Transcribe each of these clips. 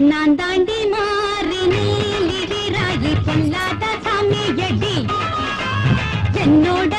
நான் தாண்டி மாறி நீலி வீராயி பொல்லாத சாமி எடி என்னோட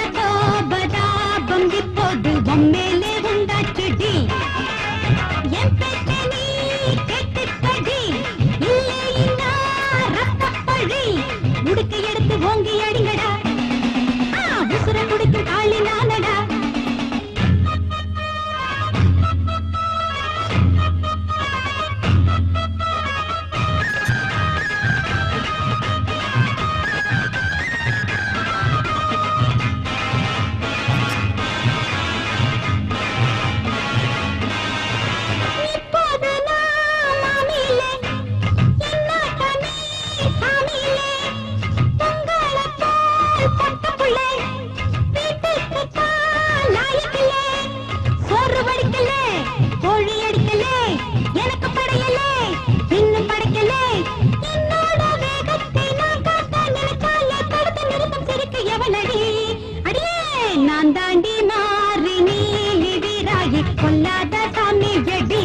நான் தாண்டி மாறி நீலி வீராயி கொல்லாத சாமி எடி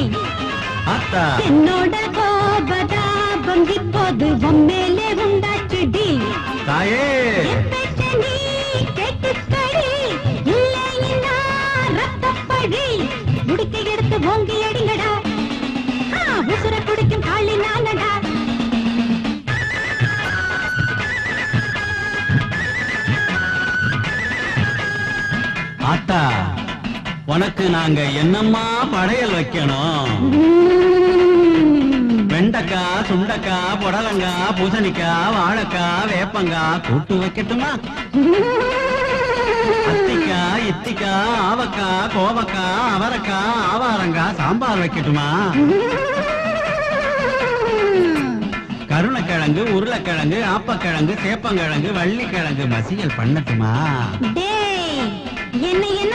என்னோட கோபதாபம் இப்போது உம்மேலே உண்டாச்சுடி. தாயே. உனக்கு நாங்க என்னம்மா படையல் வைக்கணும்? உம். வெண்டைக்காய் சுண்டக்காய் புடலங்காய் பூசணிக்காய் வாழைக்காய் வேப்பங்காய் கூட்டு வைக்கட்டுமா? அத்திக்காய் இத்திக்காய் ஆவக்காய் கோவக்காய் அவரைக்காய் ஆவாரங்காய் சாம்பார் வைக்கட்டுமா? கருணக்கிழங்கு உருளைக்கிழங்கு ஆப்பக்கிழங்கு சேப்பங்கிழங்கு வள்ளிக்கிழங்கு மசியல் பண்ணட்டுமா? என்னை என்ன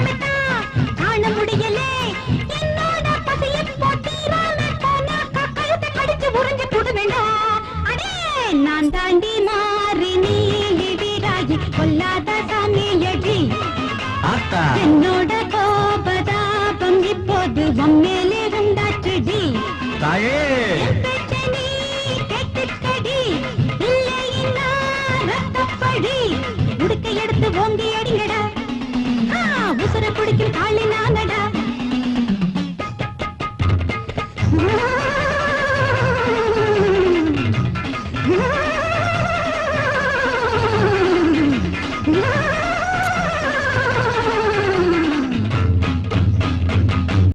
நான் தாண்டி மாறி நீலி வீராகி கொல்லாத சாமி எடி ஆத்தா. என்னோட கோபதாபம் இப்போது உம்மேலே உண்டாச்சுடி தாயே. உடுக்க எடுத்து ஓங்கி அடிங்கடா. உசுர குடிக்கும் காளி நானடா